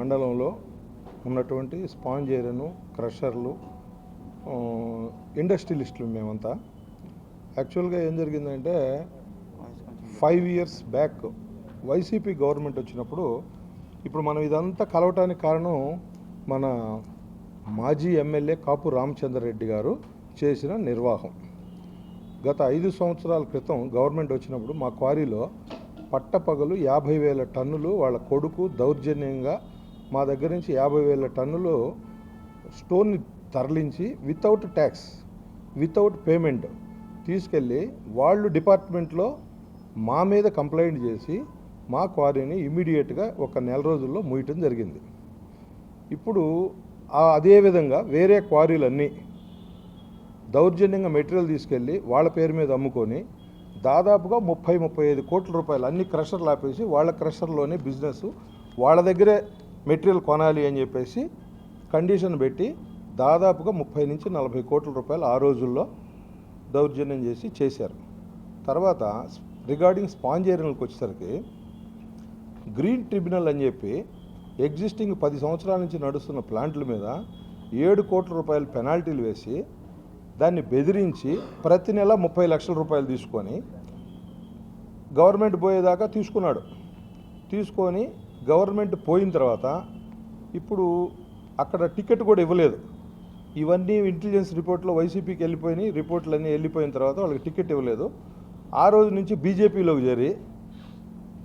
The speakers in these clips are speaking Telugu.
మండలంలో ఉన్నటువంటి స్పాంజ్ క్రషర్లు ఇండస్ట్రియలిస్టులు మేమంతా. యాక్చువల్గా ఏం జరిగిందంటే five years back YCP government వచ్చినప్పుడు ఇప్పుడు మనం ఇదంతా కలవటానికి కారణం మన మాజీ ఎమ్మెల్యే కాపు రామచంద్రరెడ్డి గారు చేసిన నిర్వాహం. గత ఐదు సంవత్సరాల క్రితం గవర్నమెంట్ వచ్చినప్పుడు మా క్వారీలో పట్టపగలు యాభై వేల టన్నులు వాళ్ళ కొడుకు దౌర్జన్యంగా మా దగ్గర నుంచి యాభై వేల టన్నులు స్టోన్ని తరలించి వితౌట్ ట్యాక్స్ వితౌట్ పేమెంట్ తీసుకెళ్ళి వాళ్ళు డిపార్ట్మెంట్లో మా మీద కంప్లైంట్ చేసి మా క్వారీని ఇమీడియట్గా ఒక నెల రోజుల్లో ముయటం జరిగింది. ఇప్పుడు అదేవిధంగా వేరే క్వారీలన్నీ దౌర్జన్యంగా మెటీరియల్ తీసుకెళ్ళి వాళ్ళ పేరు మీద అమ్ముకొని దాదాపుగా ముప్పై ముప్పై ఐదు కోట్ల రూపాయలు అన్ని క్రషర్లు ఆపేసి వాళ్ళ క్రషర్లోనే బిజినెస్ వాళ్ళ దగ్గరే మెటీరియల్ కొనాలి అని చెప్పేసి కండిషన్ పెట్టి దాదాపుగా ముప్పై నుంచి నలభై కోట్ల రూపాయలు ఆ రోజుల్లో దౌర్జన్యం చేసి చేశారు. తర్వాత రిగార్డింగ్ స్పాంజ్ వచ్చేసరికి గ్రీన్ ట్రిబ్యునల్ అని చెప్పి ఎగ్జిస్టింగ్ పది సంవత్సరాల నుంచి నడుస్తున్న ప్లాంట్ల మీద ఏడు కోట్ల రూపాయలు పెనాల్టీలు వేసి దాన్ని బెదిరించి ప్రతి నెల ముప్పై లక్షల రూపాయలు తీసుకొని గవర్నమెంట్ పోయేదాకా తీసుకున్నాడు. తీసుకొని గవర్నమెంట్ పోయిన తర్వాత ఇప్పుడు అక్కడ టికెట్ కూడా ఇవ్వలేదు. ఇవన్నీ ఇంటెలిజెన్స్ రిపోర్ట్లో వైసీపీకి వెళ్ళిపోయినాయి రిపోర్ట్లు అన్నీ వెళ్ళిపోయిన తర్వాత వాళ్ళకి టికెట్ ఇవ్వలేదు. ఆ రోజు నుంచి బీజేపీలోకి చేరి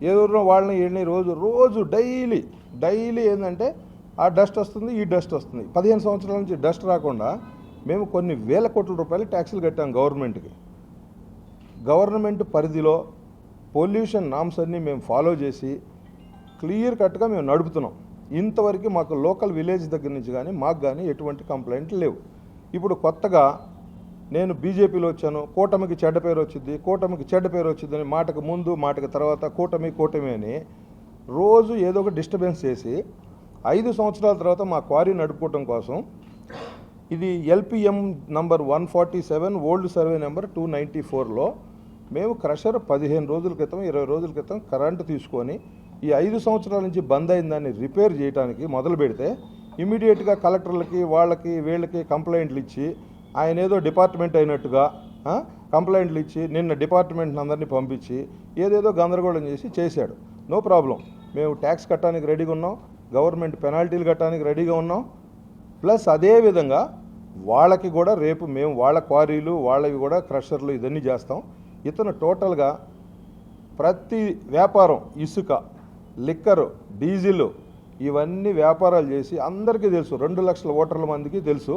ఏదో వాళ్ళని వీళ్ళని రోజు రోజు డైలీ డైలీ ఏంటంటే ఆ డస్ట్ వస్తుంది ఈ డస్ట్ వస్తుంది. పదిహేను సంవత్సరాల నుంచి డస్ట్ రాకుండా మేము కొన్ని వేల కోట్ల రూపాయలు ట్యాక్సులు కట్టాం గవర్నమెంట్కి. గవర్నమెంట్ పరిధిలో పొల్యూషన్ నామ్స్ అన్నీ మేము ఫాలో చేసి క్లియర్ కట్గా మేము నడుపుతున్నాం. ఇంతవరకు మాకు లోకల్ విలేజ్ దగ్గర నుంచి కానీ మాకు కానీ ఎటువంటి కంప్లైంట్లు లేవు. ఇప్పుడు కొత్తగా నేను బీజేపీలో వచ్చాను కూటమికి చెడ్డ పేరు వచ్చింది కూటమికి చెడ్డ పేరు వచ్చిందని అని మాటకు ముందు మాటకు తర్వాత కూటమి కూటమి అని రోజు ఏదో ఒక డిస్టర్బెన్స్ చేసి ఐదు సంవత్సరాల తర్వాత మా క్వారీ నడుపుకోవటం కోసం ఇది LPM number one forty seven old survey number two ninety ఫోర్లో మేము క్రషర్ పదిహేను రోజుల క్రితం ఇరవై రోజుల క్రితం కరెంటు తీసుకొని ఈ ఐదు సంవత్సరాల నుంచి బంద్ అయిన దాన్ని రిపేర్ చేయడానికి మొదలు పెడితే ఇమీడియట్గా కలెక్టర్లకి వాళ్ళకి వీళ్ళకి కంప్లైంట్లు ఇచ్చి ఆయన ఏదో డిపార్ట్మెంట్ అయినట్టుగా కంప్లైంట్లు ఇచ్చి నిన్న డిపార్ట్మెంట్ అందరినీ పంపించి ఏదేదో గందరగోళం చేసి చేశాడు. No problem. మేము ట్యాక్స్ కట్టడానికి రెడీగా ఉన్నాం గవర్నమెంట్ పెనాల్టీలు కట్టడానికి రెడీగా ఉన్నాం. ప్లస్ అదే విధంగా వాళ్ళకి కూడా రేపు మేము వాళ్ళ క్వారీలు వాళ్ళవి కూడా క్రషర్లు ఇదన్నీ చేస్తాం. ఇతను టోటల్గా ప్రతి వ్యాపారం ఇసుక లిక్కరు డీజిల్ ఇవన్నీ వ్యాపారాలు చేసి అందరికీ తెలుసు. రెండు లక్షల ఓటర్ల మందికి తెలుసు.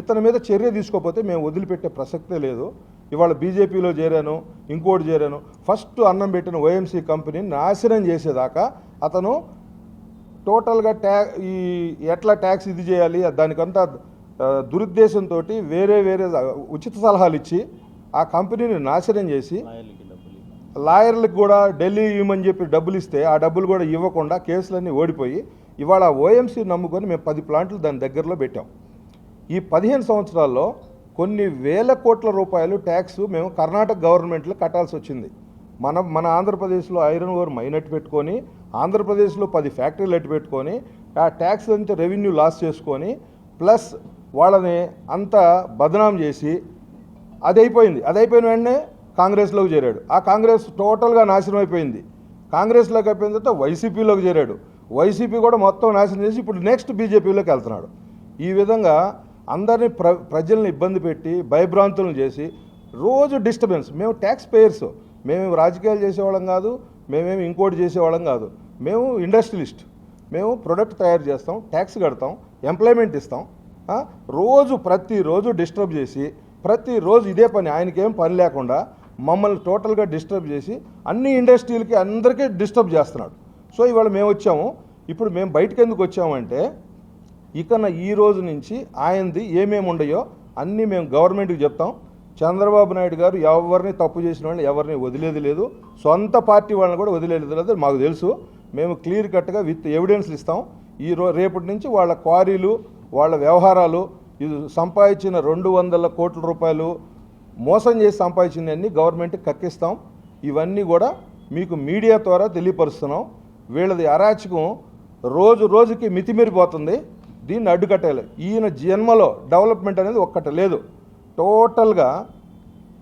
ఇతని మీద చర్య తీసుకోకపోతే మేము వదిలిపెట్టే ప్రసక్తే లేదు. ఇవాళ బీజేపీలో చేరాను ఇంకోటి చేరాను. ఫస్ట్ అన్నం పెట్టిన ఓఎంసీ కంపెనీని నాశనం చేసేదాకా అతను టోటల్గా ట్యా ఈ ఎట్లా ట్యాక్స్ ఇది చేయాలి దానికంతా దురుద్దేశంతో వేరే వేరే ఉచిత సలహాలు ఇచ్చి ఆ కంపెనీని నాశనం చేసి లాయర్లకు కూడా ఢిల్లీ ఇవ్వమని చెప్పి డబ్బులు ఇస్తే ఆ డబ్బులు కూడా ఇవ్వకుండా కేసులన్నీ ఓడిపోయి ఇవాళ ఓఎంసీ నమ్ముకొని మేము పది ప్లాంట్లు దాని దగ్గరలో పెట్టాం. ఈ పదిహేను సంవత్సరాల్లో కొన్ని వేల కోట్ల రూపాయలు ట్యాక్స్ మేము కర్ణాటక గవర్నమెంట్లో కట్టాల్సి వచ్చింది. మన మన ఆంధ్రప్రదేశ్లో ఐరన్ ఓర్ మైనట్ పెట్టుకొని ఆంధ్రప్రదేశ్లో పది ఫ్యాక్టరీలు ఎట్టు పెట్టుకొని ఆ ట్యాక్స్ అంతా రెవెన్యూ లాస్ చేసుకొని ప్లస్ వాళ్ళని అంతా బదనాం చేసి అది అయిపోయింది అది అయిపోయిన వెంటనే కాంగ్రెస్లోకి చేరాడు. ఆ కాంగ్రెస్ టోటల్గా నాశనం అయిపోయింది. కాంగ్రెస్లోకి అయిపోయిన తర్వాత వైసీపీలోకి చేరాడు. వైసీపీ కూడా మొత్తం నాశనం చేసి ఇప్పుడు నెక్స్ట్ బీజేపీలోకి వెళ్తున్నాడు. ఈ విధంగా అందరినీ ప్ర ప్రజల్ని ఇబ్బంది పెట్టి భయభ్రాంతులను చేసి రోజు డిస్టర్బెన్స్. మేము ట్యాక్స్ పేయర్స్ మేమేమి రాజకీయాలు చేసేవాళ్ళం కాదు మేమేమి ఇంకోటి చేసేవాళ్ళం కాదు. మేము ఇండస్ట్రియలిస్ట్ మేము ప్రొడక్ట్ తయారు చేస్తాం ట్యాక్స్ కడతాం ఎంప్లాయ్మెంట్ ఇస్తాం. రోజు ప్రతిరోజు డిస్టర్బ్ చేసి ప్రతిరోజు ఇదే పని. ఆయనకేం పని లేకుండా మమ్మల్ని టోటల్గా డిస్టర్బ్ చేసి అన్ని ఇండస్ట్రీలకి అందరికీ డిస్టర్బ్ చేస్తున్నాడు. సో ఇవాళ మేము వచ్చాము. ఇప్పుడు మేము బయటకు ఎందుకు వచ్చామంటే ఇకన ఈ రోజు నుంచి ఆయనది ఏమేమి ఉండయో అన్నీ మేము గవర్నమెంట్కి చెప్తాం. చంద్రబాబు నాయుడు గారు ఎవరిని తప్పు చేసిన వాళ్ళని ఎవరిని వదిలేది లేదు. సొంత పార్టీ వాళ్ళని కూడా వదిలేదు లేదు మాకు తెలుసు. మేము క్లియర్ కట్గా విత్ ఎవిడెన్స్లు ఇస్తాం. ఈ రో రేపటి నుంచి వాళ్ళ క్వారీలు వాళ్ళ వ్యవహారాలు ఇది సంపాదించిన రెండు వందల కోట్ల రూపాయలు మోసం చేసి సంపాదించినవన్నీ గవర్నమెంట్కి కక్కిస్తాం. ఇవన్నీ కూడా మీకు మీడియా ద్వారా తెలియపరుస్తున్నాం. వీళ్ళది అరాచకం రోజు రోజుకి మితిమీరిపోతుంది. దీన్ని అడ్డుకట్టాలి. ఈయన జన్మలో డెవలప్మెంట్ అనేది ఒక్కట లేదు. టోటల్గా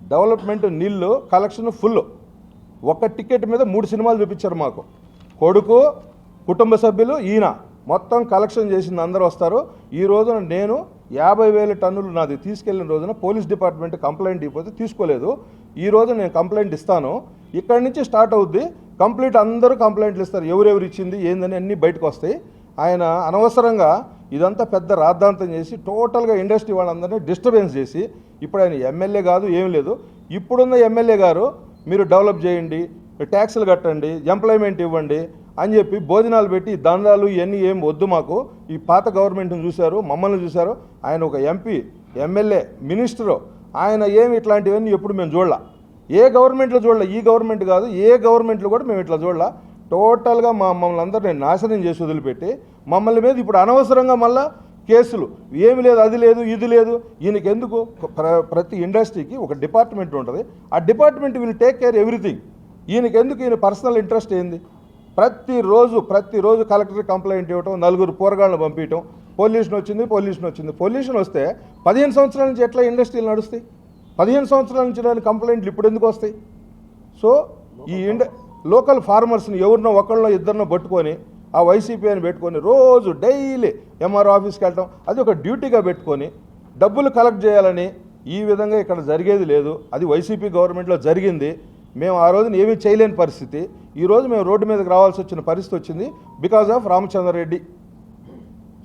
డెవలప్మెంట్ నీళ్ళు కలెక్షన్ ఫుల్ ఒక టికెట్ మీద మూడు సినిమాలు చూపించారు మాకు. కొడుకు కుటుంబ సభ్యులు ఈయన. మొత్తం కలెక్షన్ చేసింది అందరూ వస్తారు. ఈ రోజున నేను యాభై వేల టన్నులు నాది తీసుకెళ్ళిన రోజున పోలీస్ డిపార్ట్మెంట్ కంప్లైంట్ ఇవ్వకపోతే తీసుకోలేదు. ఈ రోజు నేను కంప్లైంట్ ఇస్తాను. ఇక్కడి నుంచి స్టార్ట్ అవుద్ది. కంప్లీట్ అందరూ కంప్లైంట్లు ఇస్తారు. ఎవరెవరు ఇచ్చింది ఏందని అన్నీ బయటకు వస్తాయి. ఆయన అనవసరంగా ఇదంతా పెద్ద రాద్ధాంతం చేసి టోటల్గా ఇండస్ట్రీ వాళ్ళందరినీ డిస్టర్బెన్స్ చేసి ఇప్పుడు ఆయన ఎమ్మెల్యే కాదు ఏం లేదు. ఇప్పుడున్న ఎమ్మెల్యే గారు మీరు డెవలప్ చేయండి ట్యాక్సులు కట్టండి ఎంప్లాయ్మెంట్ ఇవ్వండి అని చెప్పి భోజనాలు పెట్టి దండాలు ఇవన్నీ ఏం వద్దు మాకు. ఈ పాత గవర్నమెంట్ని చూశారు మమ్మల్ని చూశారు. ఆయన ఒక ఎంపీ ఎమ్మెల్యే మినిస్టరు. ఆయన ఏమి ఇట్లాంటివన్నీ ఎప్పుడు మేము చూడాల. ఏ గవర్నమెంట్లో చూడలే. ఈ గవర్నమెంట్ కాదు ఏ గవర్నమెంట్లో కూడా మేము ఇట్లా చూడాల. టోటల్గా మా మమ్మల్ని అందరినీ నాశనం చేసి వదిలిపెట్టి మమ్మల్ని మీద ఇప్పుడు అనవసరంగా మళ్ళా కేసులు. ఏమి లేదు అది లేదు ఇది లేదు. ఈయనకి ఎందుకు? ప్ర ప్రతి ఇండస్ట్రీకి ఒక డిపార్ట్మెంట్ ఉంటుంది. ఆ department will take care everything. ఈయనకి ఎందుకు ఈయన పర్సనల్ ఇంట్రెస్ట్ ఏంది? ప్రతిరోజు ప్రతిరోజు కలెక్టర్ కంప్లైంట్ ఇవ్వటం నలుగురు పోరగాళ్ళని పంపించడం పొల్యూషన్ వచ్చింది పొల్యూషన్ వచ్చింది. పొల్యూషన్ వస్తే పదిహేను సంవత్సరాల నుంచి ఎట్లా ఇండస్ట్రీలు నడుస్తాయి? పదిహేను సంవత్సరాల నుంచి రాని కంప్లైంట్లు ఇప్పుడు ఎందుకు వస్తాయి? సో ఈ ఇండ లోకల్ ఫార్మర్స్ని ఎవరినో ఒకళ్ళో ఇద్దరినో పట్టుకొని ఆ వైసీపీ అని పెట్టుకొని రోజు డైలీ ఎంఆర్ ఆఫీస్కి వెళ్ళటం అది ఒక డ్యూటీగా పెట్టుకొని డబ్బులు కలెక్ట్ చేయాలని ఈ విధంగా ఇక్కడ జరిగేది లేదు. అది వైసీపీ గవర్నమెంట్లో జరిగింది. మేము ఆ రోజున ఏమీ చేయలేని పరిస్థితి. ఈ రోజు మేము రోడ్డు మీదకి రావాల్సి వచ్చిన పరిస్థితి వచ్చింది బికాజ్ ఆఫ్ రామచంద్రారెడ్డి.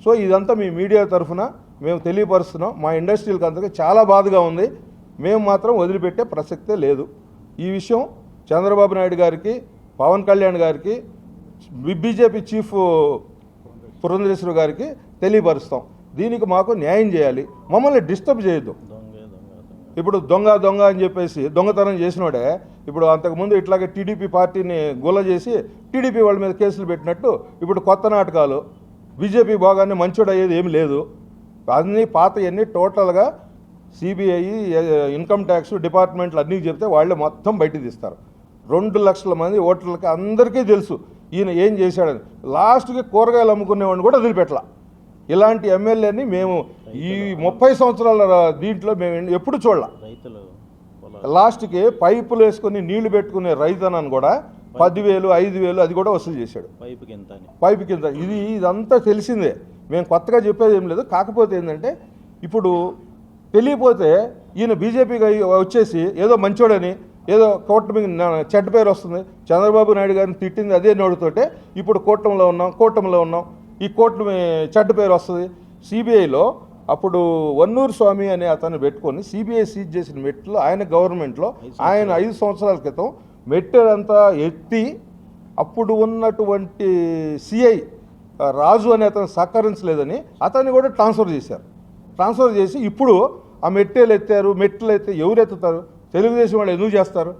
సో ఇదంతా మీ మీడియా తరఫున మేము తెలియపరుస్తున్నాం. మా ఇండస్ట్రీలకు అంతగా చాలా బాధగా ఉంది. మేము మాత్రం వదిలిపెట్టే ప్రసక్తే లేదు. ఈ విషయం చంద్రబాబు నాయుడు గారికి పవన్ కళ్యాణ్ గారికి బీజేపీ చీఫ్ పురంధరేశ్వర గారికి తెలియపరుస్తాం. దీనికి మాకు న్యాయం చేయాలి. మమ్మల్ని డిస్టర్బ్ చేయొద్దు. ఇప్పుడు దొంగ దొంగ అని చెప్పేసి దొంగతనం చేసినోడే ఇప్పుడు అంతకుముందు ఇట్లాగే టీడీపీ పార్టీని గుల్ల చేసి టీడీపీ వాళ్ళ మీద కేసులు పెట్టినట్టు ఇప్పుడు కొత్త నాటకాలు బీజేపీ భాగాన్ని మంచోడు అయ్యేది ఏమి లేదు. అన్నీ పాతవన్నీ టోటల్గా సిబిఐ ఇన్కమ్ ట్యాక్స్ డిపార్ట్మెంట్లు అన్నీ చెప్తే వాళ్ళే మొత్తం బయట తీస్తారు. రెండు లక్షల మంది ఓటర్లకి అందరికీ తెలుసు ఈయన ఏం చేశాడని. లాస్ట్కి కూరగాయలు అమ్ముకునేవాడిని కూడా వదిలిపెట్టలా. ఇలాంటి ఎమ్మెల్యేని మేము ఈ ముప్పై సంవత్సరాల దీంట్లో మేము ఎప్పుడు చూడాల. రైతులు లాస్ట్కి పైపులు వేసుకొని నీళ్ళు పెట్టుకునే రైతన్నాను కూడా పదివేలు ఐదు వేలు అది కూడా వసూలు చేశాడు. ఎంత అని. పైపు కింద. ఇది ఇదంతా తెలిసిందే. మేము కొత్తగా చెప్పేది ఏం లేదు. కాకపోతే ఏంటంటే ఇప్పుడు తెలియపోతే ఈయన బీజేపీకి వచ్చేసి ఏదో మంచోడని ఏదో కూటమి నా- చెడ్డ పేరు వస్తుంది. చంద్రబాబు నాయుడు గారిని తిట్టింది అదే నోడుతోటే ఇప్పుడు కూటమిలో ఉన్నాం కూటమిలో ఉన్నాం. ఈ కూటమి చెడ్డ పేరు వస్తుంది. సిబిఐలో అప్పుడు వన్నూరు స్వామి అనే అతను పెట్టుకొని సిబిఐ సీజ్ చేసిన మెట్లు ఆయన గవర్నమెంట్లో ఆయన ఐదు సంవత్సరాల క్రితం మెట్టెలంతా ఎత్తి అప్పుడు ఉన్నటువంటి సిఐ రాజు అనే అతను సహకరించలేదని అతన్ని కూడా ట్రాన్స్ఫర్ చేశారు. ట్రాన్స్ఫర్ చేసి ఇప్పుడు ఆ మెట్టెలు ఎత్తారు మెట్లు ఎత్తే ఎవరు ఎత్తుతారు? తెలుగుదేశం వాళ్ళు ఎందుకు చేస్తారు?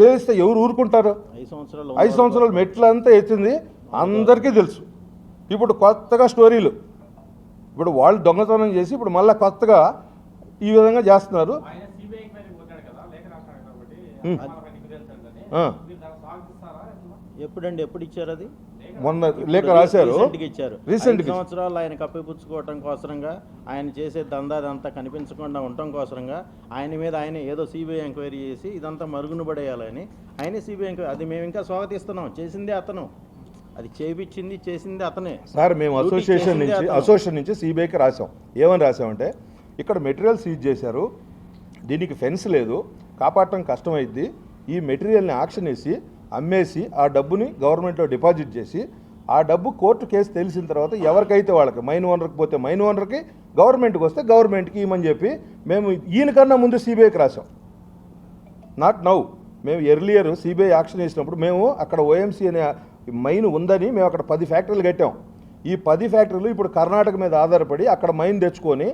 చేస్తే ఎవరు ఊరుకుంటారు? ఐదు సంవత్సరాలు ఐదు సంవత్సరాలు మెట్లంతా ఎత్తింది అందరికీ తెలుసు. ఇప్పుడు కొత్తగా స్టోరీలు. ఇప్పుడు వాళ్ళు దొంగతనం చేసి ఇప్పుడు మళ్ళీ కొత్తగా ఈ విధంగా చేస్తున్నారు? ఎప్పుడండి ఎప్పుడు ఇచ్చారు అది? మొన్న లేఖ రాశారు. ఇచ్చారు. గా. సంవత్సరాలు ఆయన కప్పిపుచ్చుకోవటం కోసరంగా ఆయన చేసే దందాదంతా కనిపించకుండా ఉండటం కోసరంగా ఆయన మీద ఆయన ఏదో సిబిఐ ఎంక్వైరీ చేసి ఇదంతా మరుగున పడేయాలని ఆయనే సిబిఐ ఎంక్వైరీ అది మేము ఇంకా స్వాగతిస్తున్నాం. చేసిందే అతను. అది చేపించింది చేసింది అతనే. సార్ మేము అసోసియేషన్ నుంచి. అసోసియేషన్ నుంచి సిబిఐకి రాసాం ఏమని రాసామంటే ఇక్కడ మెటీరియల్ సీజ్ చేశారు దీనికి ఫెన్స్ లేదు కాపాడటం కష్టమైద్ది ఈ మెటీరియల్ని ఆక్షన్ వేసి అమ్మేసి ఆ డబ్బుని గవర్నమెంట్లో డిపాజిట్ చేసి ఆ డబ్బు కోర్టు కేసు తెలిసిన తర్వాత ఎవరికైతే వాళ్ళకి మైన్ ఓనర్కి పోతే మైన్ ఓనర్కి గవర్నమెంట్కి వస్తే గవర్నమెంట్కి ఇవ్వమని చెప్పి మేము ఈయనకన్నా ముందు సిబిఐకి రాసాం నాట్ నౌ మేము ఎర్లియర్ సిబిఐ యాక్షన్ చేసినప్పుడు మేము అక్కడ ఓఎంసీ అనే మైన్ ఉందని మేము అక్కడ పది ఫ్యాక్టరీలు కట్టాం. ఈ పది ఫ్యాక్టరీలు ఇప్పుడు కర్ణాటక మీద ఆధారపడి అక్కడ మైన్ తెచ్చుకొని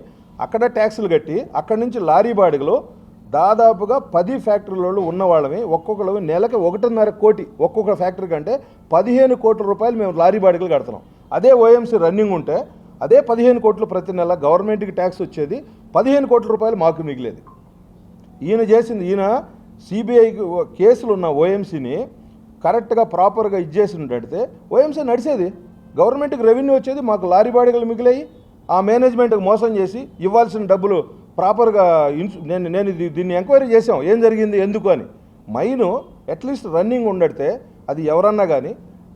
అక్కడ ట్యాక్సులు కట్టి అక్కడి నుంచి లారీ బాడిగలు దాదాపుగా పది ఫ్యాక్టరీలలో ఉన్న వాళ్ళమే. ఒక్కొక్కరు నెలకి ఒకటిన్నర కోటి ఒక్కొక్క ఫ్యాక్టరీ కంటే పదిహేను కోట్ల రూపాయలు మేము లారీ బాడిగలు కడుతున్నాం. అదే ఓఎంసీ రన్నింగ్ ఉంటే అదే పదిహేను కోట్లు ప్రతి నెల గవర్నమెంట్కి ట్యాక్స్ వచ్చేది పదిహేను కోట్ల రూపాయలు మాకు మిగిలేది. ఈయన చేసింది ఈయన సిబిఐకి కేసులు ఉన్న ఓఎంసీని కరెక్ట్గా ప్రాపర్గా ఇచ్చేసి ఉంటే ఓఎంసీ నడిచేది గవర్నమెంట్కి రెవెన్యూ వచ్చేది మాకు లారీ బాడీలు మిగిలాయి. ఆ మేనేజ్మెంట్కి మోసం చేసి ఇవ్వాల్సిన డబ్బులు ప్రాపర్గా ఇన్సు నేను నేను దీన్ని ఎంక్వైరీ చేసాం ఏం జరిగింది ఎందుకు అని. మైను అట్లీస్ట్ రన్నింగ్ ఉండడితే అది ఎవరన్నా కానీ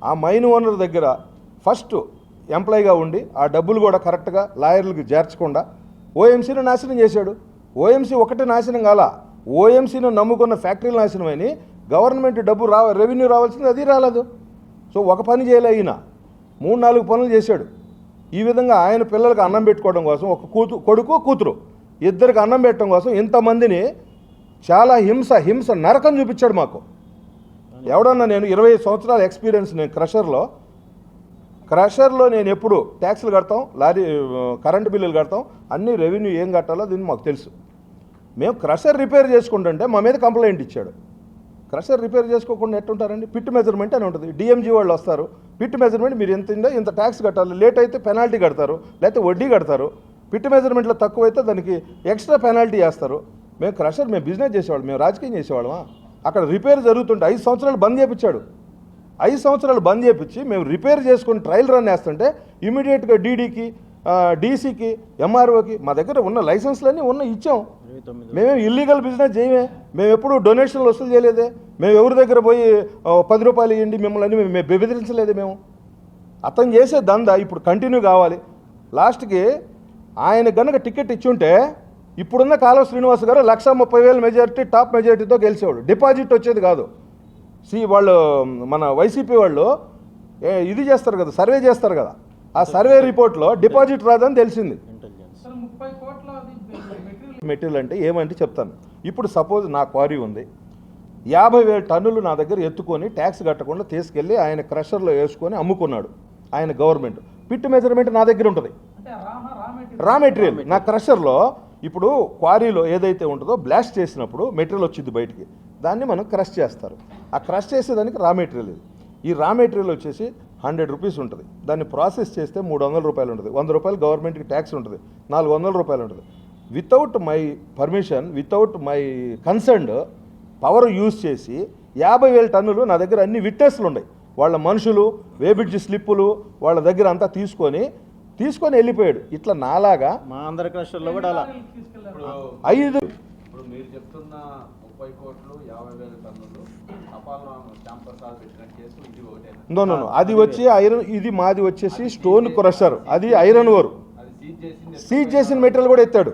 ఆ మైన్ ఓనర్ దగ్గర ఫస్ట్ ఎంప్లాయీగా ఉండి ఆ డబ్బులు కూడా కరెక్ట్గా లాయర్లకు చేర్చకుండా ఓఎంసీని నాశనం చేశాడు. ఓఎంసీ ఒకటి నాశనం కాల. ఓఎంసీని నమ్ముకున్న ఫ్యాక్టరీలు నాశనమని గవర్నమెంట్ డబ్బు రావ రెవెన్యూ రావాల్సింది అది రాలేదు. సో ఒక పని చేయలే ఈయన మూడు నాలుగు పనులు చేశాడు. ఈ విధంగా ఆయన పిల్లలకు అన్నం పెట్టుకోవడం కోసం ఒక కూతు కొడుకు కూతురు ఇద్దరికి అన్నం పెట్టడం కోసం ఇంతమందిని చాలా హింస హింస నరకం చూపించాడు మాకు. ఎవడన్నా నేను ఇరవై సంవత్సరాల ఎక్స్పీరియన్స్ నేను క్రషర్లో క్రషర్లో నేను ఎప్పుడు ట్యాక్స్లు కడతాం లారీ కరెంటు బిల్లులు కడతాం అన్ని రెవెన్యూ ఏం కట్టాలో దీన్ని మాకు తెలుసు. మేము క్రషర్ రిపేర్ చేసుకుంటుంటే మా మీద కంప్లైంట్ ఇచ్చాడు. క్రషర్ రిపేర్ చేసుకోకుండా ఎట్టుంటారండి? పిట్ మెజర్మెంట్ అని ఉంటుంది. డిఎంజీ వాళ్ళు వస్తారు. పిట్ మెజర్మెంట్ మీరు ఎంత ఉందో ఇంత ట్యాక్స్ కట్టాలి. లేట్ అయితే పెనాల్టీ కడతారు. లేకపోతే వడ్డీ కడతారు. పిట్ మెజర్మెంట్లో తక్కువ అయితే దానికి ఎక్స్ట్రా పెనాల్టీ వేస్తారు. మేము క్రషర్ మేము బిజినెస్ చేసేవాళ్ళం. మేము రాజకీయం చేసేవాళ్ళమా? అక్కడ రిపేర్ జరుగుతుంటే ఐదు సంవత్సరాలు బంద్ చేయించాడు ఐదు సంవత్సరాలు బంద్ చేయించి మేము రిపేర్ చేసుకుని ట్రయల్ రన్ వేస్తుంటే ఇమీడియట్గా డీడీకి డీసీకి ఎంఆర్ఓకి మా దగ్గర ఉన్న లైసెన్స్లన్నీ ఉన్న ఇచ్చాం. మేమేం ఇల్లీగల్ బిజినెస్ చేయమే. మేము ఎప్పుడు డొనేషన్లు వసూలు చేయలేదే. మేము ఎవరి దగ్గర పోయి పది రూపాయలు ఇవ్వండి మిమ్మల్ని అన్ని మేము బెదిరించలేదే మేము. అతను చేసే దందా ఇప్పుడు కంటిన్యూ కావాలి. లాస్ట్కి ఆయన గనక టికెట్ ఇచ్చుంటే ఇప్పుడున్న కాలువ శ్రీనివాస్ గారు లక్ష ముప్పై వేల మెజారిటీ టాప్ మెజారిటీతో గెలిచేవాడు. డిపాజిట్ వచ్చేది కాదు. సి వాళ్ళు మన వైసీపీ వాళ్ళు ఏ, ఇది చేస్తారు కదా సర్వే చేస్తారు కదా. ఆ సర్వే రిపోర్ట్లో డిపాజిట్ రాదని తెలిసింది. మెటీరియల్ అంటే ఏమంటే చెప్తాను. ఇప్పుడు సపోజ్ నా క్వారీ ఉంది. యాభై వేల టన్నులు నా దగ్గర ఎత్తుకొని ట్యాక్స్ కట్టకుండా తీసుకెళ్ళి ఆయన క్రషర్లో వేసుకొని అమ్ముకున్నాడు ఆయన గవర్నమెంట్. పిట్ మెజర్మెంట్ నా దగ్గర ఉంటుంది. Raw material. నా క్రషర్లో ఇప్పుడు క్వారీలో ఏదైతే ఉంటుందో బ్లాస్ట్ చేసినప్పుడు మెటీరియల్ వచ్చింది బయటికి. దాన్ని మనం క్రష్ చేస్తారు. ఆ క్రష్ చేసేదానికి రా మెటీరియల్ ఇది. ఈ రా మెటీరియల్ వచ్చేసి హండ్రెడ్ రూపీస్ ఉంటుంది. దాన్ని ప్రాసెస్ చేస్తే మూడు వందల రూపాయలు ఉంటుంది. వంద రూపాయలు గవర్నమెంట్కి ట్యాక్స్ ఉంటుంది. నాలుగు వందల రూపాయలు ఉంటుంది. Without my permission without my concern power use చేసి యాభై వేల టన్నులు నా దగ్గర అన్ని విట్నెస్లు ఉన్నాయి. వాళ్ళ మనుషులు వేబిడ్జ్ స్లిప్పులు వాళ్ళ దగ్గర అంతా తీసుకొని తీసుకొని వెళ్ళిపోయాడు. ఇట్లా నాలాగా మా ఆంధ్ర క్రషర్లో కూడా అలా. ఐదు ఇప్పుడు మీరు చెప్తున్న ముప్పై కోట్లు యాభై వేల టన్నులు నో. అది వచ్చి ఐరన్ ఇది మాది వచ్చేసి స్టోన్ క్రషర్. అది ఐరన్ ఓర్. అది సీజ్ చేసింది. సీజ్ చేసిన మెటీరియల్ కూడా ఎత్తాడు.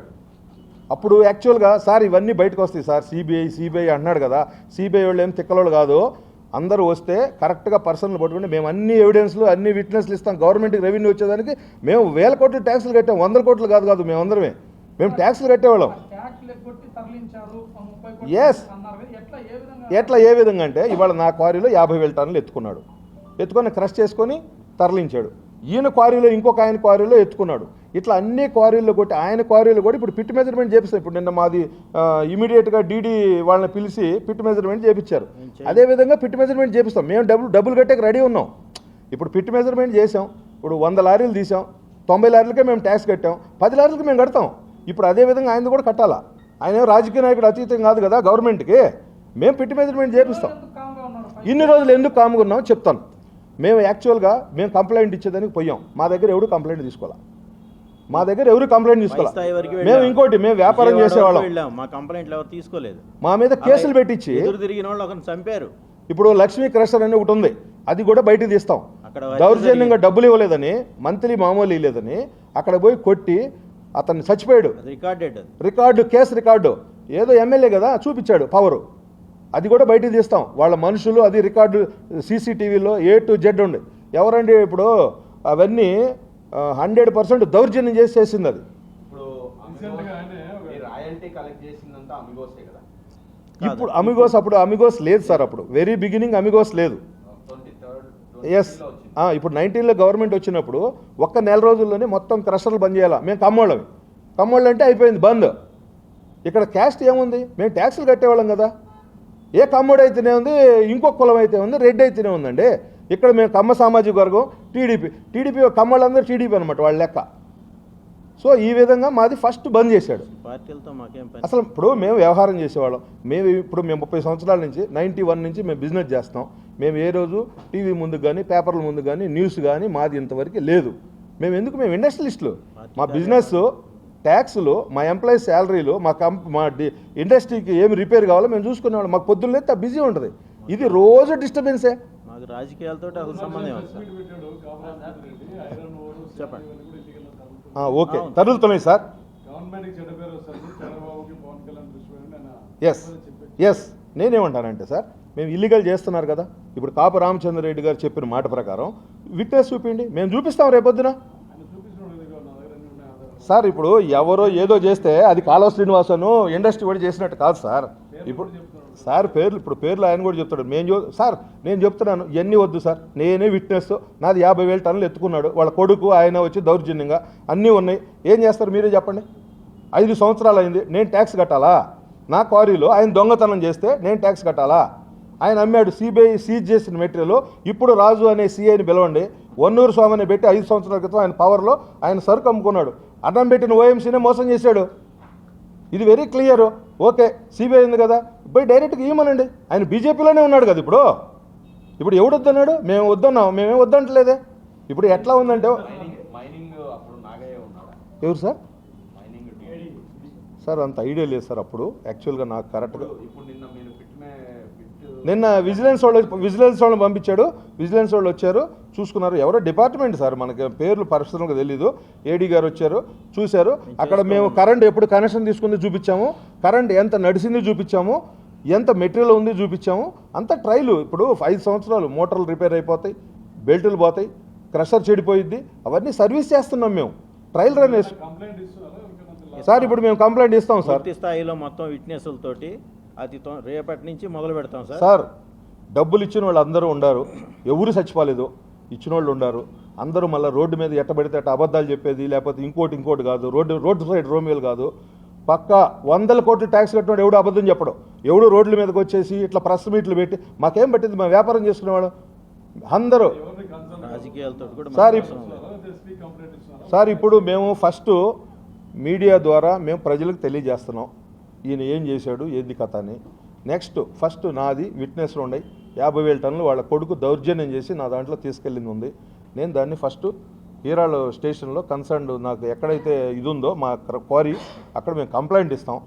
అప్పుడు యాక్చువల్గా సార్ ఇవన్నీ బయటకు వస్తాయి సార్. సిబిఐ సిబిఐ అంటున్నాడు కదా. సిబిఐ వాళ్ళు ఏం తిక్కలోళ్ళు కాదు. అందరూ వస్తే కరెక్ట్గా పర్సన్లు పట్టుకుంటే మేము అన్ని ఎవిడెన్స్లు అన్ని విట్నెస్లు ఇస్తాం. గవర్నమెంట్కి రెవెన్యూ వచ్చేదానికి మేము వేల కోట్లు ట్యాక్స్లు కట్టాం. వందల కోట్లు కాదు కాదు మేము అందరమే. మేము ట్యాక్స్లు కట్టేవాళ్ళం. విధంగా? ఎట్లా ఏ విధంగా అంటే ఇవాళ నా క్వారీలో యాభై వేల టన్నులు ఎత్తుకున్నాడు. ఎత్తుకొని క్రష్ చేసుకొని తరలించాడు. ఈయన క్వారీలో ఇంకొక ఆయన క్వారీలో ఎత్తుకున్నాడు. ఇట్లా అన్ని క్వారీల్లో కొట్టి ఆయన క్వారీలో కూడా ఇప్పుడు పిట్ మెజర్మెంట్ చేపిస్తాం ఇప్పుడు నిన్న మాది ఇమీడియట్గా డీడీ వాళ్ళని పిలిచి పిట్ మెజర్మెంట్ చేపించారు అదేవిధంగా పిట్ మెజర్మెంట్ చేపిస్తాం. మేము డబ్బులు డబ్బులు కట్టేకి రెడీ ఉన్నాం. ఇప్పుడు పిట్ మెజర్మెంట్ చేసాం ఇప్పుడు వంద లారీలు తీసాం తొంభై లారీలకే మేము ట్యాక్స్ కట్టాం. పది లారీలకి మేము కడతాం. ఇప్పుడు అదే విధంగా ఆయన కూడా కట్టాలా? ఆయన ఏం రాజకీయ నాయకుడు అతీతం కాదు కదా గవర్నమెంట్కి. మేము పిట్ మెజర్మెంట్ చేపిస్తాం. ఇన్ని రోజులు ఎందుకు కామ్గా ఉన్నామో చెప్తాను. మేము యాక్చువల్గా మేము కంప్లైంట్ ఇచ్చేదానికి పోయాం. మా దగ్గర ఎవడు కంప్లైంట్ తీసుకోవాలా మా దగ్గర ఎవరు కంప్లైంట్ తీసుకోవాలి మేము. ఇంకోటి మేము వ్యాపారం చేసేవాళ్ళం. వెళ్ళాం. మా కంప్లైంట్లు ఎవరు తీసుకోలేదు. మా మీద కేసులు పెట్టించి తిరిగిన వాళ్ళు ఒకరిని చంపారు. ఇప్పుడు లక్ష్మీ క్రషర్ అని ఒకటి ఉంది. అది కూడా బయటికి తీస్తాం. దౌర్జన్యంగా డబ్బులు ఇవ్వలేదని మంత్లీ మామూలు ఇవ్వలేదని అక్కడ పోయి కొట్టి అతన్ని చచ్చిపోయాడు. Recorded record case record. ఏదో ఎమ్మెల్యే కదా చూపించాడు పవరు. అది కూడా బయటికి తీస్తాం. వాళ్ళ మనుషులు అది రికార్డు సీసీటీవీలో ఏ టు జెడ్ ఉండి. ఎవరండి ఇప్పుడు? అవన్నీ హండ్రెడ్ పర్సెంట్ దౌర్జన్యం చేసి చేసింది అది. ఇప్పుడు అమిగోసే అప్పుడు అమిగోస్ లేదు సార్ అప్పుడు. వెరీ బిగినింగ్ అమిగోస్ లేదు. ఎస్ ఇప్పుడు నైన్టీన్లో గవర్నమెంట్ వచ్చినప్పుడు ఒక్క నెల రోజుల్లోనే మొత్తం క్రషర్లు బంద్ చేయాలా? మేము కమ్మోళ్ళవి కమ్మోళ్ళు అంటే అయిపోయింది బంద్. ఇక్కడ క్యాస్ట్ ఏముంది? మేము ట్యాక్సులు కట్టేవాళ్ళం కదా. ఏ కమ్మోడు అయితేనే ఉంది ఇంకొక కులం అయితే ఉంది రెడ్ అయితేనే ఉందండి. ఇక్కడ మేము కమ్మ సామాజిక వర్గం టీడీపీ. టీడీపీ కమ్మోళ్ళందరూ టీడీపీ అనమాట వాళ్ళ లెక్క. సో ఈ విధంగా మాది ఫస్ట్ బంద్ చేశాడు. అసలు ఇప్పుడు మేము వ్యవహారం చేసేవాళ్ళం. మేము ఇప్పుడు మేము ముప్పై సంవత్సరాల నుంచి నైంటీ వన్ నుంచి మేము బిజినెస్ చేస్తాం మేము ఏ రోజు టీవీ ముందు కానీ పేపర్ల ముందు కానీ న్యూస్ కానీ మాది ఇంతవరకు లేదు. మేము ఎందుకు? మేము ఇండస్ట్రియలిస్టులు. మా బిజినెస్ ట్యాక్స్లు మా ఎంప్లాయీస్ శాలరీలు మా కంప్ మా డి- ఇండస్ట్రీకి ఏమి రిపేర్ కావాలో మేము చూసుకునేవాళ్ళం. మాకు పొద్దున్న లేస్తే బిజీ ఉంటుంది. ఇది రోజు డిస్టర్బెన్సే మాకు రాజకీయాలతో అసలు సంబంధం చెప్పండి. ఓకే. తరుగుతున్నాయి సార్. ఎస్ ఎస్ నేనేమంటానంటే సార్ మేము ఇల్లీగల్ చేస్తున్నారు కదా. ఇప్పుడు కాపు రామచంద్ర రెడ్డి గారు చెప్పిన మాట ప్రకారం విట్నెస్ చూపిండి మేము చూపిస్తాం రేపొద్దున ఆయన చూపించిన నా దగ్గర అన్ని ఉన్నాయి ఆధారాలు సార్ ఇప్పుడు ఎవరో ఏదో చేస్తే అది కాలువ శ్రీనివాసను ఇండస్ట్రీ కూడా చేసినట్టు కాదు సార్. ఇప్పుడు సార్ పేర్లు ఇప్పుడు పేర్లు ఆయన కూడా చెప్తాడు. మేము చూ సార్ నేను చెప్తున్నాను ఇవన్నీ వద్దు సార్. నేనే విట్నెస్ నాది యాభై వేల టన్నులు ఎత్తుకున్నాడు. వాళ్ళ కొడుకు ఆయన వచ్చి దౌర్జన్యంగా అన్నీ ఉన్నాయి. ఏం చేస్తారు మీరే చెప్పండి? ఐదు సంవత్సరాలు అయింది నేను ట్యాక్స్ కట్టాలా? నా క్వారీలో ఆయన దొంగతనం చేస్తే నేను ట్యాక్స్ కట్టాలా? ఆయన అమ్మాడు సిబిఐ సీజ్ చేసిన మెటీరియల్ ఇప్పుడు రాజు అనే సిఐని పిలవండి. వన్నూరు స్వామిని పెట్టి ఐదు సంవత్సరాల క్రితం ఆయన పవర్లో ఆయన సరుకు అమ్ముకున్నాడు. అన్నం పెట్టిన ఓఎంసీనే మోసం చేశాడు. ఇది వెరీ క్లియర్ ఓకే సిబిఐ ఉంది కదా. పోయి డైరెక్ట్గా ఇవ్వమనండి ఆయన బీజేపీలోనే ఉన్నాడు కదా ఇప్పుడు. ఇప్పుడు ఎవడు వద్దన్నాడు మేము వద్దన్నాం. మేమేం వద్దంటలేదే. ఇప్పుడు ఎట్లా ఉందంటే ఎవరు సార్. సార్ అంత ఐడియా లేదు సార్ అప్పుడు. యాక్చువల్గా నాకు కరెక్ట్గా నిన్న విజిలెన్స్ వాళ్ళు విజిలెన్స్ వాళ్ళని పంపించాడు. విజిలెన్స్ వాళ్ళు వచ్చారు. చూసుకున్నారు. ఎవరో డిపార్ట్మెంట్ సార్ మనకి పేర్లు పర్సనల్గా తెలీదు. ఏడీ గారు వచ్చారు చూశారు. అక్కడ మేము కరెంట్ ఎప్పుడు కనెక్షన్ తీసుకుంది చూపించాము. కరెంట్ ఎంత నడిచింది చూపించాము. ఎంత మెటీరియల్ ఉంది చూపించాము. అంత ట్రైలు. ఇప్పుడు ఐదు సంవత్సరాలు మోటార్లు రిపేర్ అయిపోతాయి బెల్టులు పోతాయి క్రషర్ చెడిపోయిద్ది. అవన్నీ సర్వీస్ చేస్తున్నాం మేము. ట్రయల్ రన్ సార్ ఇప్పుడు మేము కంప్లైంట్ ఇస్తాం సార్. స్థాయిలో మొత్తం విట్నెస్లతోటి అది రేపటి నుంచి మొదలు పెడతాం సార్. సార్ డబ్బులు ఇచ్చిన వాళ్ళు అందరూ ఉండారు. ఎవరు చచ్చిపోలేదు. ఇచ్చిన వాళ్ళు ఉన్నారు అందరూ మళ్ళీ రోడ్డు మీద ఎట్టబడితే అట్ట అబద్ధాలు చెప్పేది లేకపోతే ఇంకోటి ఇంకోటి కాదు. రోడ్డు రోడ్డు సైడ్ రోమియోలు కాదు. పక్క వందల కోట్లు ట్యాక్స్ కట్టినాడు ఎవడు అబద్ధం చెప్పడం. ఎవడు రోడ్ల మీదకి వచ్చేసి ఇట్లా ప్రెస్ మీట్లు పెట్టి మాకేం పట్టింది? మా వ్యాపారం చేసుకునేవాడు అందరూ. సార్, సార్ ఇప్పుడు మేము ఫస్ట్ మీడియా ద్వారా మేము ప్రజలకు తెలియజేస్తున్నాం. ఈయన ఏం చేశాడు? ఏంది కథ అని. నెక్స్ట్ ఫస్ట్ నాది విట్నెస్లు ఉన్నాయి. యాభై వేల టన్నులు వాళ్ళ కొడుకు దౌర్జన్యం చేసి నా దాంట్లో తీసుకెళ్ళింది ఉంది. నేను దాన్ని ఫస్ట్ ఈరాళ స్టేషన్లో కన్సర్న్ నాకు ఎక్కడైతే ఇది ఉందో మా క్వారీ అక్కడ మేము కంప్లైంట్ ఇస్తాం.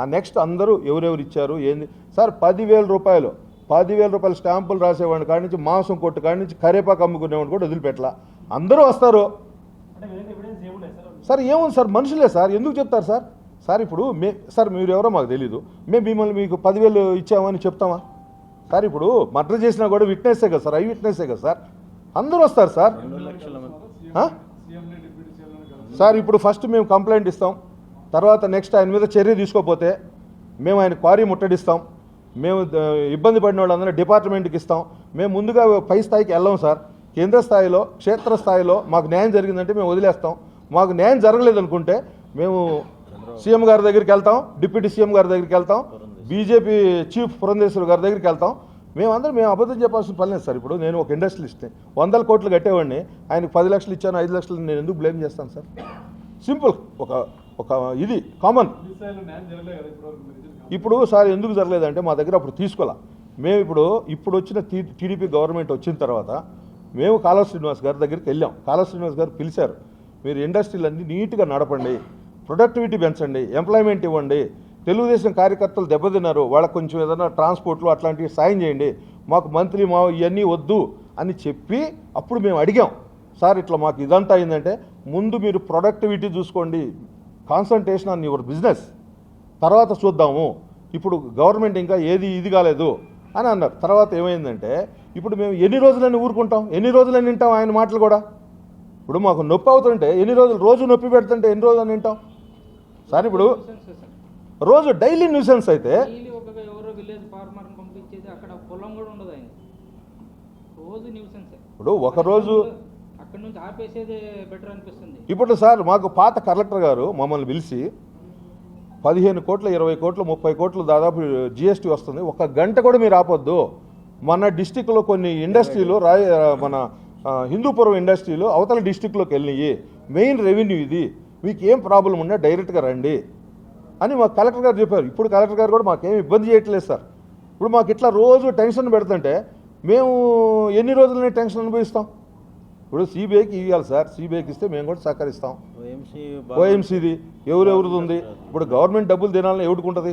ఆ నెక్స్ట్ అందరూ ఎవరెవరు ఇచ్చారు ఏంది? సార్ పదివేల రూపాయలు పదివేల రూపాయల స్టాంపులు రాసేవాడిని కాడి నుంచి మాంసం కొట్టు కాడి నుంచి కరేపాకు అమ్ముకునేవాడిని కూడా వదిలిపెట్టలా. అందరూ వస్తారు. సార్. ఏముంది సార్? మనుషులే సార్. ఎందుకు చెప్తారు సార్? సార్ ఇప్పుడు మే సార్ మీరు ఎవరో మాకు తెలీదు. మేము మిమ్మల్ని మీకు పదివేలు ఇచ్చామని చెప్తామా? సార్ ఇప్పుడు మర్డర్ చేసినా కూడా విట్నెస్సే కదా సార్? ఐ విట్నెస్సే కదా సార్? అందరూ వస్తారు సార్. సార్ ఇప్పుడు ఫస్ట్ మేము కంప్లైంట్ ఇస్తాం. తర్వాత నెక్స్ట్ ఆయన మీద చర్య తీసుకోకపోతే మేము ఆయన క్వారీ ముట్టడిస్తాం. మేము ఇబ్బంది పడిన వాళ్ళందరినీ డిపార్ట్మెంట్కి ఇస్తాం. మేము ముందుగా పై స్థాయికి వెళ్ళాం సార్. కేంద్ర స్థాయిలో క్షేత్ర స్థాయిలో మాకు న్యాయం జరిగిందంటే మేము వదిలేస్తాం. మాకు న్యాయం జరగలేదు అనుకుంటే మేము సీఎం గారి దగ్గరికి వెళ్తాం డిప్యూటీ సీఎం గారి దగ్గరికి వెళ్తాం. బీజేపీ చీఫ్ పురంధేశ్వర్ గారి దగ్గరికి వెళ్తాం. మేమందరం మేము అబద్ధం చెప్పాల్సిన పని లేదు సార్. ఇప్పుడు నేను ఒక ఇండస్ట్రియలిస్ట్ని వందల కోట్లు కట్టేవాడిని. ఆయనకు పది లక్షలు ఇచ్చాను ఐదు లక్షలు నేను ఎందుకు బ్లేమ్ చేస్తాను సార్? సింపుల్. ఒక ఒక ఇది కామన్. ఇప్పుడు సార్ ఎందుకు జరగలేదంటే మా దగ్గర అప్పుడు తీసుకోలే. మేము ఇప్పుడు ఇప్పుడు వచ్చిన టీ- టీడీపీ గవర్నమెంట్ వచ్చిన తర్వాత మేము కాళ శ్రీనివాస్ గారి దగ్గరికి వెళ్ళాం. కాళ శ్రీనివాస్ గారు పిలిచారు మీరు ఇండస్ట్రీలన్నీ నీట్గా నడపండి ప్రొడక్టివిటీ పెంచండి ఎంప్లాయ్మెంట్ ఇవ్వండి తెలుగుదేశం కార్యకర్తలు దెబ్బతిన్నారు. వాళ్ళకి కొంచెం ఏదైనా ట్రాన్స్పోర్ట్లు అట్లాంటివి సాయం చేయండి. మాకు మంత్లీ మా ఇవన్నీ వద్దు అని చెప్పి అప్పుడు మేము అడిగాం. సార్ ఇట్లా మాకు ఇదంతా అయిందంటే ముందు మీరు ప్రొడక్టివిటీ చూసుకోండి. Concentration on your business. తర్వాత చూద్దాము. ఇప్పుడు గవర్నమెంట్ ఇంకా ఏది ఇది కాలేదు. అని అన్నారు. తర్వాత ఏమైందంటే ఇప్పుడు మేము ఎన్ని రోజులని ఊరుకుంటాం? ఎన్ని రోజులని వింటాం ఆయన మాటలు కూడా? ఇప్పుడు మాకు నొప్పి అవుతుంటే ఎన్ని రోజులు? రోజు నొప్పి పెడుతుంటే ఎన్ని రోజులని వింటాం సార్ ఇప్పుడు రోజు డైలీ న్యూసెన్స్ అయితే డైలీ ఒక ఎవరో విలేజ్ ఫార్మర్ని పంపించేది అక్కడ పొలం కూడా ఉండదు ఆయన. రోజు న్యూసెన్స్. ఇప్పుడు ఒక రోజు అక్కడ నుంచి ఆపేసేదే బెటర్ అనిపిస్తుంది. ఇప్పుడు సార్ మాకు పాత కలెక్టర్ గారు మమ్మల్ని పిలిచి పదిహేను కోట్ల ఇరవై కోట్లు ముప్పై కోట్లు దాదాపు జిఎస్టీ వస్తుంది. ఒక గంట కూడా మీరు ఆపొద్దు. మన డిస్టిక్లో కొన్ని ఇండస్ట్రీలు రాయ మన హిందూపురం ఇండస్ట్రీలు అవతల డిస్టిక్లోకి వెళ్ళినాయి. మెయిన్ రెవెన్యూ ఇది. మీకు ఏం ప్రాబ్లం ఉన్నా డైరెక్ట్గా రండి. అని మాకు కలెక్టర్ గారు చెప్పారు. ఇప్పుడు కలెక్టర్ గారు కూడా మాకేం ఇబ్బంది చేయట్లేదు సార్. ఇప్పుడు మాకు ఇట్లా రోజు టెన్షన్ పెడుతుంటే మేము ఎన్ని రోజులనే టెన్షన్ అనుభవిస్తాం? ఇప్పుడు సిబిఐకి ఇవ్వాలి సార్. సిబిఐకి ఇస్తే మేము కూడా సహకరిస్తాం. ఓఎంసీ ఓఎంసీది ఎవరెవరిది ఉంది? ఇప్పుడు గవర్నమెంట్ డబ్బులు తినాలని ఎవడుకుంటుంది?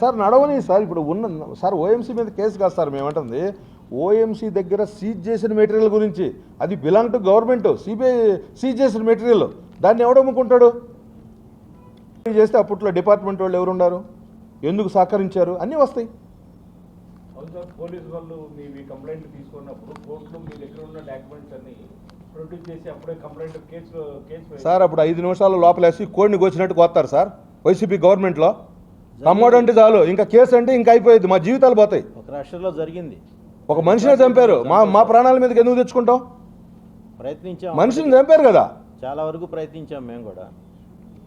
Sir నడవని sir. ఇప్పుడు ఉన్న సార్ ఓఎంసీ మీద కేసు కాదు సార్ మేమంటుంది. ఓఎంసీ దగ్గర సీజ్ చేసిన మెటీరియల్ గురించి అది belong to government CBI seize చేసిన మెటీరియల్. దాన్ని ఎవడు అమ్ముకుంటాడు? చేస్తే అప్పట్లో డిపార్ట్మెంట్ వాళ్ళు ఎవరున్నారు ఎందుకు సహకరించారు? అన్నీ వస్తాయి. సార్ పోలీసు వాళ్ళు మీ కంప్లైంట్ తీసుకున్నప్పుడు కోర్టులో మీ దగ్గర ఉన్న డాక్యుమెంట్స్ అన్ని ప్రొడ్యూస్ చేసి అప్పుడే కంప్లైంట్ కేసు కేసు సార్ అప్పుడు ఐదు నిమిషాలు లోపలేసి కోడిని కోసినట్టు కోస్తారు సార్ వైసీపీ గవర్నమెంట్లో. కమ్మోడు అంటే చాలు ఇంకా కేసు అంటే ఇంకా అయిపోయింది మా జీవితాలు పోతాయి. ఒక రాష్ట్రంలో జరిగింది. ఒక మనిషినే చంపారు. మా మా ప్రాణాల మీదకి ఎందుకు తెచ్చుకుంటాం? ప్రయత్నించాం. మనిషిని చంపారు కదా. చాలా వరకు ప్రయత్నించాం మేము కూడా.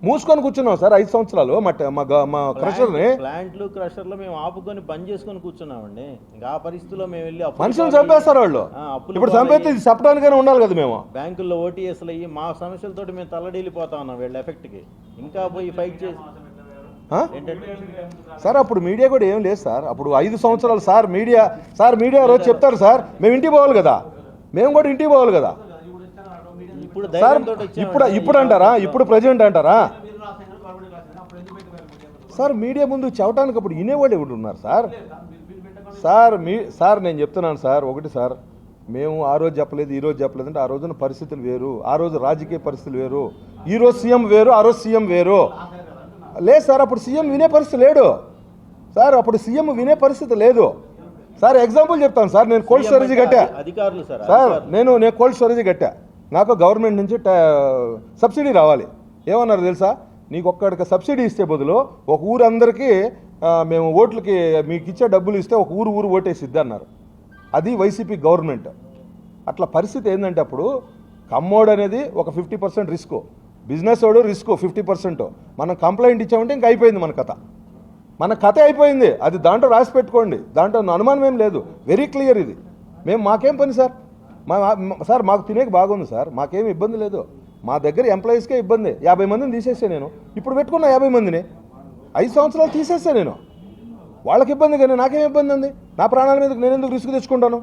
మూసుకొని కూర్చున్నాం సార్ ఐదు సంవత్సరాలు. మా ట- మా గ- మా క్రషర్ని. ప్లాంట్లు క్రషర్లు మేము ఆపుకొని బంద్ చేసుకొని కూర్చున్నామండి. ఇంకా ఆ పరిస్థితిలో మేము వెళ్ళి అప్పులు మనుషులు చంపేస్తారు వాళ్ళు. ఆ, అప్పులు ఇప్పుడు చంపేస్తే ఇది చెప్పడానికైనా ఉండాలి కదా మేము. బ్యాంకుల్లో ఓటీఎస్లు అయ్యి మా సమస్యలతోటి మేము తల్లడిల్లిపోతా ఉన్నాం వీళ్ళ ఎఫెక్ట్కి. ఇంకా పోయి ఫైట్ చేసి ఆ? ఏంటంటే సార్ అప్పుడు మీడియా కూడా ఏం లేదు సార్. అప్పుడు ఐదు సంవత్సరాలు సార్ మీడియా సార్ మీడియా రోజు చెప్తారు సార్. మేము ఇంటికి పోవాలి కదా. మేము కూడా ఇంటికి పోవాలి కదా. సార్ ఇప్పుడు ఇప్పుడు అంటారా? ఇప్పుడు ప్రజెంట్ అంటారా? సార్ మీడియా ముందు చెప్పడానికి అప్పుడు వినేవాళ్ళు ఎవరు ఉన్నారు సార్? సార్ మీ సార్ నేను చెప్తున్నాను సార్ ఒకటి సార్ మేము ఆ రోజు చెప్పలేదు ఈ రోజు చెప్పలేదు అంటే ఆ రోజున పరిస్థితులు వేరు ఆ రోజు రాజకీయ పరిస్థితులు వేరు ఈ రోజు సీఎం వేరు ఆ రోజు సీఎం వేరు. లేదు సార్ అప్పుడు సీఎం వినే పరిస్థితి లేడు సార్ అప్పుడు సీఎం వినే పరిస్థితి లేదు. సార్ ఎగ్జాంపుల్ చెప్తాను సార్ నేను కోల్డ్ స్టోరేజ్ కట్టా. సార్. నేను నేను కోల్డ్ స్టోరేజ్ కట్టా. నాకు గవర్నమెంట్ నుంచి సబ్సిడీ రావాలి. ఏమన్నారు తెలుసా? నీకు ఒక్కడికి సబ్సిడీ ఇస్తే బదులు ఒక ఊరు అందరికీ మేము ఓట్లకి మీకు ఇచ్చే డబ్బులు ఇస్తే ఒక ఊరు ఊరు ఓటేసిద్ది అన్నారు. అది వైసీపీ గవర్నమెంట్. అట్లా పరిస్థితి ఏంటంటే అప్పుడు కమ్మోడ్ అనేది ఒక ఫిఫ్టీ పర్సెంట్ రిస్క్. బిజినెస్ వాడు రిస్క్ ఫిఫ్టీ పర్సెంట్. మనం కంప్లైంట్ ఇచ్చామంటే ఇంకా అయిపోయింది మన కథ. మన కథ అయిపోయింది. అది దాంట్లో రాసి పెట్టుకోండి. దాంట్లో అనుమానం ఏం లేదు. వెరీ క్లియర్ ఇది. మేము మాకేం పని సార్? మా సార్ మాకు తినేకి బాగుంది సార్. మాకేమి ఇబ్బంది లేదు. మా దగ్గర ఎంప్లాయీస్కే ఇబ్బంది. యాభై మందిని తీసేసా నేను. ఇప్పుడు పెట్టుకున్న యాభై మందిని ఐదు సంవత్సరాలు తీసేసా నేను. వాళ్ళకి ఇబ్బంది కానీ నాకేం ఇబ్బంది ఉంది నా ప్రాణాల మీద నేను ఎందుకు రిస్క్ తెచ్చుకుంటాను?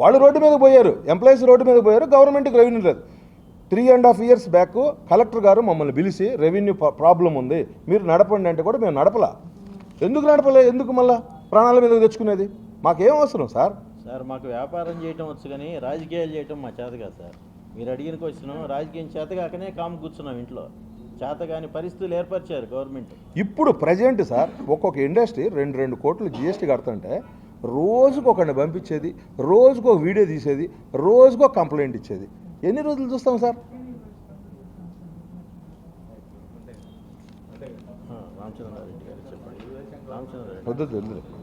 వాళ్ళు రోడ్డు మీద పోయారు. ఎంప్లాయీస్ రోడ్డు మీద పోయారు. గవర్నమెంట్కి రెవెన్యూ లేదు. Three and half years back collector గారు మమ్మల్ని పిలిచి రెవెన్యూ ప్రాబ్లం ఉంది. మీరు నడపండి అంటే కూడా మేము నడపలా. ఎందుకు నడపలే? ఎందుకు మళ్ళీ? ప్రాణాల మీద తెచ్చుకునేది? మాకేం అవసరం సార్? సార్ మాకు వ్యాపారం చేయటం వచ్చు కానీ రాజకీయాలు చేయటం మా చేత కాదు సార్. మీరు అడిగిన క్వశ్చన్ రాజకీయం చేత కాకనే కాము కూర్చున్నాం ఇంట్లో. చేత కాని పరిస్థితులు ఏర్పరిచారు గవర్నమెంట్. ఇప్పుడు ప్రజెంట్ సార్ ఒక్కొక్క ఇండస్ట్రీ రెండు రెండు కోట్లు జిఎస్టీ కడుతుంటే రోజుకు ఒకరిని పంపించేది రోజుకు ఒక వీడియో తీసేది రోజుకు ఒక కంప్లైంట్ ఇచ్చేది. ఎన్ని రోజులు చూస్తాం సార్? రామచంద్రారెడ్డి గారు చెప్పండి. రామచంద్రారెడ్డి.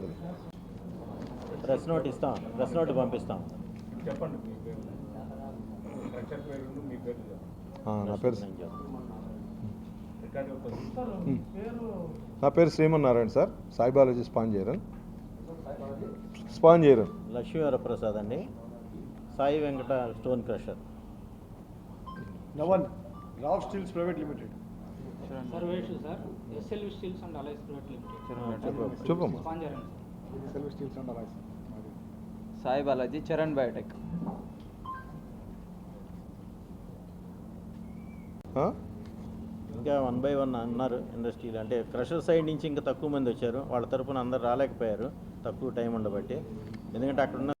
ప్రెస్ నోట్ ఇస్తాం. ప్రెస్ నోట్ పంపిస్తాం. చెప్పండి మీ పేరు. స్ట్రక్చర్ పేరు మీ పేరు చెప్పండి. ఆ, నా పేరు నా పేరు శ్రీమన్నారాయణ సార్. సాయిబాలజీ స్పాంజేరన్ స్పాంజేరన్ లక్ష్మీవర ప్రసాద్ అండి. Sai Venkata stone crusher. Navan Rao steels private limited. Sarvesh sir SLV steels and alloys private limited. చెప్పమ్మా. Steels and alloys Sai Balaji Charan biotech? ఇంకా వన్ బై వన్ అన్నారు ఇండస్ట్రీలు. అంటే క్రషర్ సైడ్ నుంచి ఇంకా తక్కువ మంది వచ్చారు. వాళ్ళ తరపున అందరు రాలేకపోయారు. తక్కువ టైం ఉండబట్టి. ఎందుకంటే అక్కడ ఉన్న